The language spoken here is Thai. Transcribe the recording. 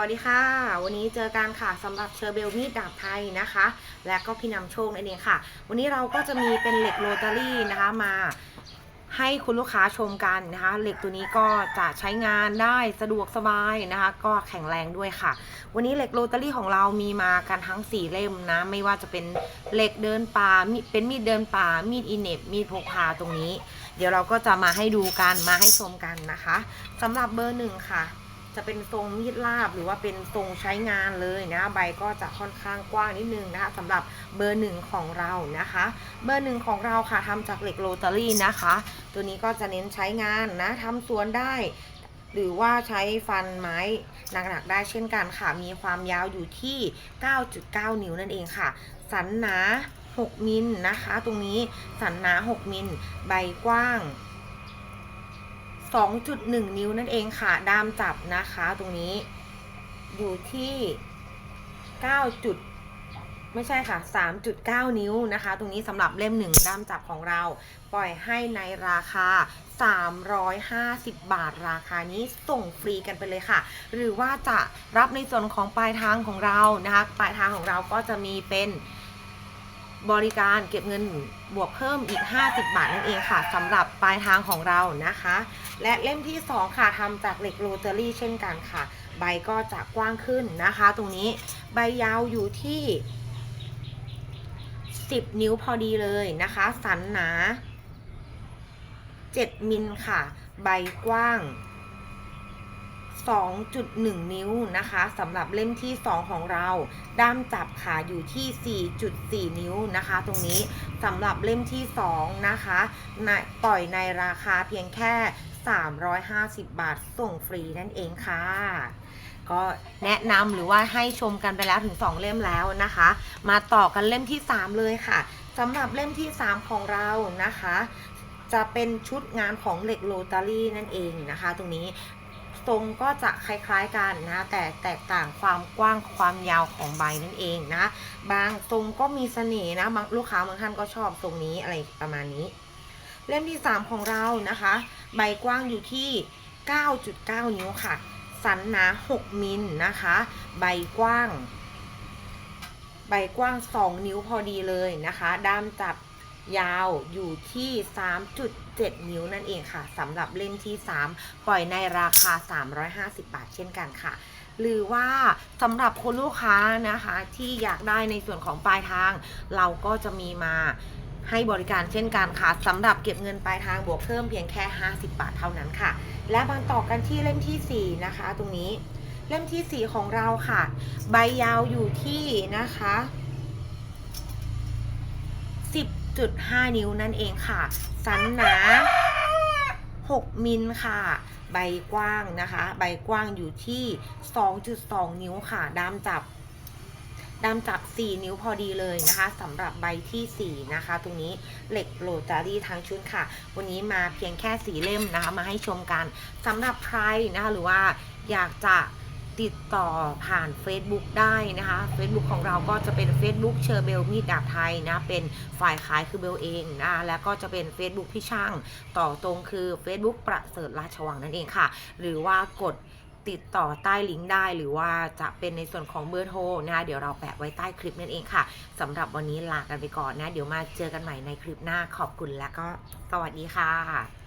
วัสดีค่ะ วันนี้เจอกันค่ะสำหรับเชอร์เบลมีดดาบไทยนะคะ และก็พี่นำโชคนั่นเองค่ะ วันนี้เราก็จะมีเป็นเหล็กโรตารี่นะคะมาให้คุณลูกค้าชมกันนะคะ เหล็กตัวนี้ก็จะใช้งานได้สะดวกสบายนะคะ ก็แข็งแรงด้วยค่ะ วันนี้เหล็กโรตารี่ของเรามีมากันทั้ง 4 เล่มนะ ไม่ว่าจะเป็นเหล็กเดินป่าเป็นมีดเดินป่า มีดอินเนบมีดพกพาตรงนี้ เดี๋ยวเราก็จะมาให้ดูกันมาให้ชมกันนะคะสำหรับเบอร์หนึ่งค่ะ จะเป็นทรงมีดลาบหรือว่าเป็นทรงใช้งานเลยนะใบก็จะค่อนข้างกว้างนิดนึงนะคะสำหรับเบอร์หนึ่งของเรานะคะ เบอร์หนึ่งของเราค่ะทำจากเหล็กโรตารี่นะคะ ตัวนี้ก็จะเน้นใช้งานนะทำสวนได้หรือว่าใช้ฟันไม้หนักๆได้เช่นกันค่ะ มีความยาวอยู่ที่ 9.9 นิ้วนั่นเองค่ะ สันหนา 6 มิลนะคะ ตรงนี้สันหนา 6 มิล ใบกว้าง 2.1 นิ้วนั่นเองค่ะ ด้ามจับนะคะตรงนี้อยู่ที่ 9 จุด ไม่ใช่ค่ะ 3.9 นิ้วนะคะ ตรงนี้สำหรับเล่มหนึ่งด้ามจับของเราปล่อยให้ในราคา 350 บาทราคานี้ส่งฟรีกันไปเลยค่ะ หรือว่าจะรับในส่วนของปลายทางของเรานะคะ ปลายทางของเราก็จะมีเป็น บริการเก็บเงินบวกเพิ่มอีก 50 บาทนั่นเองค่ะสำหรับปลายทางของเรานะคะ และเล่มที่ 2 ค่ะทำจากเหล็กโรเตารี่เช่นกันค่ะ ใบก็จะกว้างขึ้นนะคะ ตรงนี้ใบยาวอยู่ที่ 10 นิ้วพอดีเลยนะคะ สันหนา 7 มิลค่ะ ใบกว้าง 2.1 นิ้วนะคะสำหรับเล่มที่ 2 ของเรา ด้ามจับขาอยู่ที่ 4.4 นิ้วนะคะ ตรงนี้สำหรับเล่มที่ 2 นะคะในปล่อยในราคาเพียงแค่ 350 บาทส่งฟรีนั่นเองค่ะก็แนะนำหรือว่าให้ชมกันไปแล้วถึง 2 เล่มแล้วนะคะ มาต่อกันเล่มที่ 3 เลยค่ะสำหรับเล่มที่ 3 ของเรานะคะ จะเป็นชุดงานของเหล็กโรตารี่นั่นเองนะคะ ตรงนี้ ทรงก็จะคล้ายๆกันนะ แต่แตกต่างความกว้างความยาวของใบนั่นเองนะ บางทรงก็มีเสน่ห์นะบางลูกค้าบางท่านก็ชอบทรงนี้อะไรประมาณนี้ เล่มที่ 3 ของเรานะคะ ใบกว้างอยู่ที่ 9.9 นิ้วค่ะ สันหนา 6 มิลนะคะ ใบกว้าง ใบกว้าง 2 นิ้วพอดีเลยนะคะ ด้ามจับ ยาวอยู่ที่ 3.7 นิ้วนั่นเองค่ะสำหรับเล่มที่ 3 ปล่อยในราคา 350 บาทเช่นกันค่ะ หรือว่าสำหรับคนลูกค้านะคะที่อยากได้ในส่วนของปลายทาง เราก็จะมีมาให้บริการเช่นกันค่ะสำหรับเก็บเงินปลายทางบวกเพิ่มเพียงแค่ 50 บาทเท่านั้นค่ะ และมาต่อกันที่เล่มทีสี่4 นะคะ ตรงนี้เล่มที่ 4 ของเราค่ะ ใบยาวอยู่ที่นะคะ 10.5นิ้วนั่นเองค่ะ สันหนา 6 มิลค่ะ ใบกว้างนะคะ ใบกว้างอยู่ที่ 2.2 นิ้วค่ะ ด้ามจับด้ามจับ 4 นิ้วพอดีเลยนะคะสำหรับใบทีสี่ 4 นะคะ ตรงนี้เหล็กโรตารี่ทั้งชุดค่ะ วันนี้มาเพียงแค่สีเล่มนะคะ มาให้ชมกันสำหรับใครนะคะหรือว่าอยากจะ ติดต่อผ่าน Facebook ได้นะคะ Facebook ของเราก็จะเป็น Facebook เชอร์เบลมีดดาบไทยนะ เป็นฝ่ายขายคือเบลเองนะ แล้วก็จะเป็น Facebook พี่ช่างต่อตรงคือ Facebook ประเสริฐราชวังนั่นเองค่ะ หรือว่ากดติดต่อใต้ลิงก์ได้หรือว่าจะเป็นในส่วนของเบอร์โทรนะคะเดี๋ยวเราแปะไว้ใต้คลิปนั่นเองค่ะสำหรับวันนี้ลากันไปก่อนนะ เดี๋ยวมาเจอกันใหม่ในคลิปหน้าขอบคุณและก็สวัสดีค่ะ